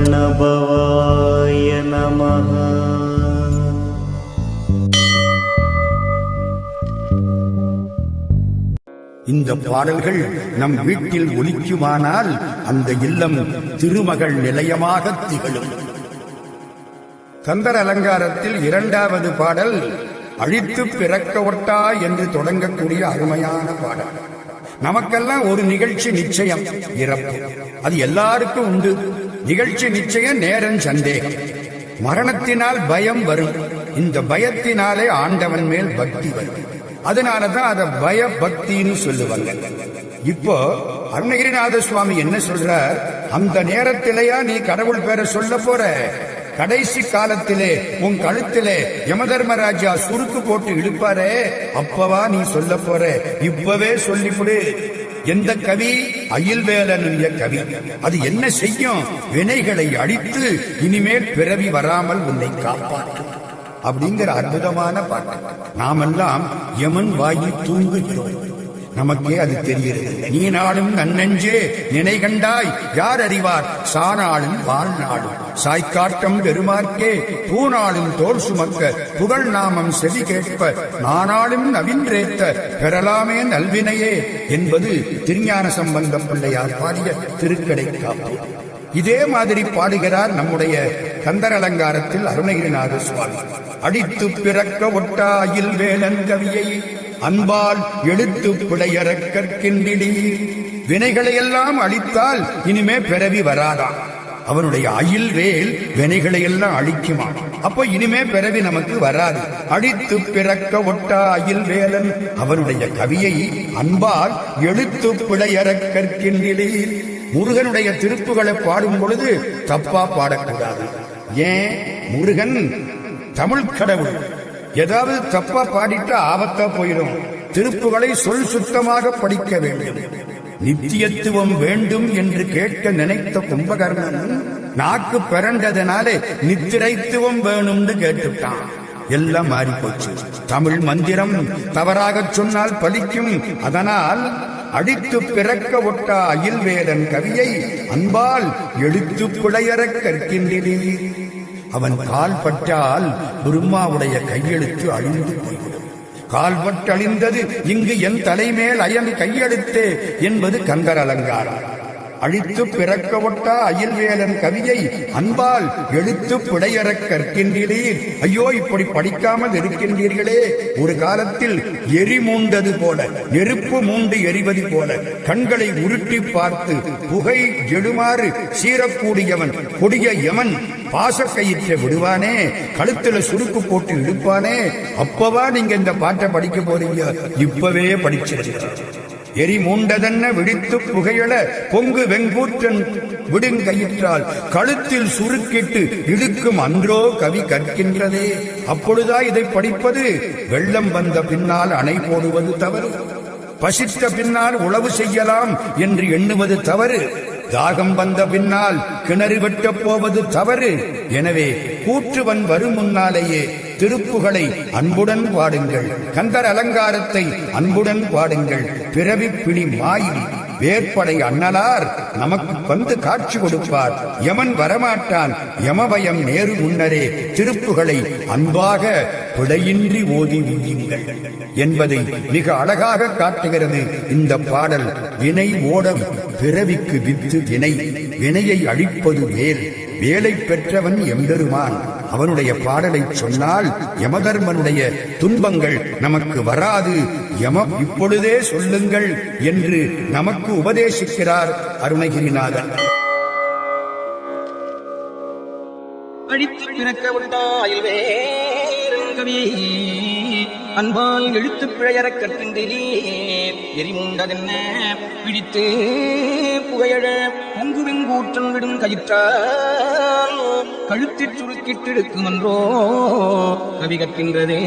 प्रणभवाय नमः இந்த பாடல்கள் நம் வீட்டில் ஒலிக்குமானால் அந்த இல்லம் திருமகள் நிலையமாக திகழும் கந்தர் அலங்காரத்தில் இரண்டாவது பாடல் அழித்து பிறக்க ஒட்டா என்று தொடங்கக்கூடிய அருமையான பாடல் நமக்கெல்லாம் ஒரு நிகழ்ச்சி நிச்சயம் இறப்பு. அது எல்லாருக்கும் உண்டு. நிகழ்ச்சி நிச்சயம் நேரம் சந்தேகம். மரணத்தினால் பயம் வரும். இந்த பயத்தினாலே ஆண்டவன் மேல் பக்தி வரும். அதனாலதான் அத பய பக்தின்னு சொல்லுவாங்க. இப்போ அருணகிரிநாத சுவாமி என்ன சொல்றார்? அந்த நேரத்திலேயா நீ கடவுள் பேரை சொல்ல போற? கடைசி காலத்திலே உன் கழுத்திலே யமதர்மராஜா சுருக்கு போட்டு இழுப்பாரே. அப்பவா நீ சொல்ல போற. இப்பவே சொல்லிவிடு. எந்த கவி? அயில்வேலனுடைய கவி. அது என்ன செய்யும்? வினைகளை அழித்து இனிமேல் பிறவி வராமல் உன்னை காப்பாற்றும். அப்படிங்கிற அற்புதமான பாட்டு. நாமெல்லாம் யமன் வாயி தூங்குகிறோம். நமக்கே அது தெரிகிறது. நீ நாடும் நன்னெஞ்சே நினை கண்டாய் யார் அறிவார் சானாளும் வாழ்நாளும். சாய்க்காட்டம் பெருமார்க்கே பூநாளும் தோல் சுமக்க புகழ் நாமம் செவி கேட்ப நானாலும் நவின்றேத்த பெறலாமே நல்வினையே என்பது திருஞான சம்பந்தம் பிள்ளையார் பாடிய திருக்கடை காப்பு. இதே மாதிரி பாடுகிறார் நம்முடைய கந்தர் அலங்காரத்தில் அருணகிரிநாத சுவாமி. அடித்து பிறக்க ஒட்டாயில் வேலன் கவியை அன்பால் எழுத்து பிழையற கற்கின்றீர் வினைகளை எல்லாம் அழித்தால் இனிமே பிறவி வராதாம் அவனுடைய அயில் வேல் வினைகளை எல்லாம் அழிக்குமா? அப்போ இனிமே பிறவி நமக்கு வராது. அழித்து பிறக்க ஒட்டா அயில் வேலன் அவனுடைய கவியை அன்பால் எழுத்து பிழையற கற்கின்றீர் முருகனுடைய திருப்புகளை பாடும் பொழுது தப்பா பாடக்கூடாது ஏன்? முருகன் தமிழ் கடவுள். ஏதாவது தப்பா பாடிட்டா ஆபத்தா போயிடும் திருப்புகளை சொல் சுத்தமாக படிக்க வேண்டும். நித்தியத்துவம் வேண்டும் என்று கேட்க நினைத்த கும்பகர்ணன் நாக்கு பிறண்டதனாலே நித்திரைத்துவம் வேணும்னு கேட்டுட்டான். எல்லாம் மாறி போச்சு தமிழ் மந்திரம் தவறாக சொன்னால் பலிக்கும். அதனால் அடித்து பிறக்க ஒட்டா அயில்வேலன் கவியை அன்பால் எழுத்து பிழையற கற்கின்றேன். அவன் கால் பட்டால் பிரம்மாவுடைய கையெழுத்து அழிந்து போய்விடும். கால்பட்டழிந்தது இங்கு என் தலைமேல் அயன் கையெழுத்தே என்பது கந்தர் அலங்காரம். அழித்து பிறக்க ஒட்டா அயில்வேலன் கவியை அன்பால் எழுத்து பிடையறக் கற்கின்றீர். ஐயோ இப்படி படிக்காமல் இருக்கின்றீர்களே. ஒரு காலத்தில் எரி மூண்டது போல நெருப்பு மூண்டு எரிவது போல கண்களை உருட்டி பார்த்து புகை எழுமாறு சீரக்கூடியவன் கொடிய யமன் பாசக்கயிற்றை விடுவானே. கழுத்துல சுருக்கு போட்டு இழுப்பானே. அப்பவா நீங்க இந்த பாட்டை படிக்க போறீங்க? இப்பவே படிச்சிருக்க எரி மூண்டதென்ன விழித்து புகையிட பொங்கு வெங்கூற்றன் விடுங்கயிற்றால் கழுத்தில் சுருக்கிட்டு இழுக்கும் அன்றோ கவி கற்கின்றதே. அப்பொழுதா இதை படிப்பது? வெள்ளம் வந்த பின்னால் அணை போடுவது தவறு. பசித்த பின்னால் உழவு செய்யலாம் என்று எண்ணுவது தவறு. தாகம் வந்த பின்னால் கிணறு வெட்டப் போவது தவறு. எனவே கூற்றுவன் வரும் முன்னாலேயே திருப்புகளை அன்புடன் பாடுங்கள். கந்தர் அலங்காரத்தை அன்புடன் பாடுங்கள். பிறவி பிணி மாயில் வேற்படை அண்ணலார் நமக்கு வந்து காட்சி கொடுப்பார். யமன் வரமாட்டான். யமபயம் நேரு முன்னரே திருப்புகளை அன்பாக பிழையின்றி ஓதி உய்யுங்கள் என்பதை மிக அழகாக காட்டுகிறது இந்த பாடல். வினை ஓடம் பிறவிக்கு வித்து வினை வினையை அழிப்பது வேல். வேலை பெற்றவன் எம்பெருமான் அவனுடைய பாடலை சொன்னால் யமதர்மனுடைய துன்பங்கள் நமக்கு வராது. யம இப்பொழுதே சொல்லுங்கள் என்று நமக்கு உபதேசிக்கிறார் அருணகிரிநாதன். அழித்து பிறக்க உண்டாயில் வேறுங்கவி அன்பால் எழுத்து பிழையறக் கற்கின்றீர். எரிமுண்டதென்ன பிடித்து புகையழ பொங்கு வெங்கூற்றன் விடும் கயிற்றால் கழுத்திற் சுருக்கிட்டிருக்கும் என்றோ கவி கற்கின்றதே.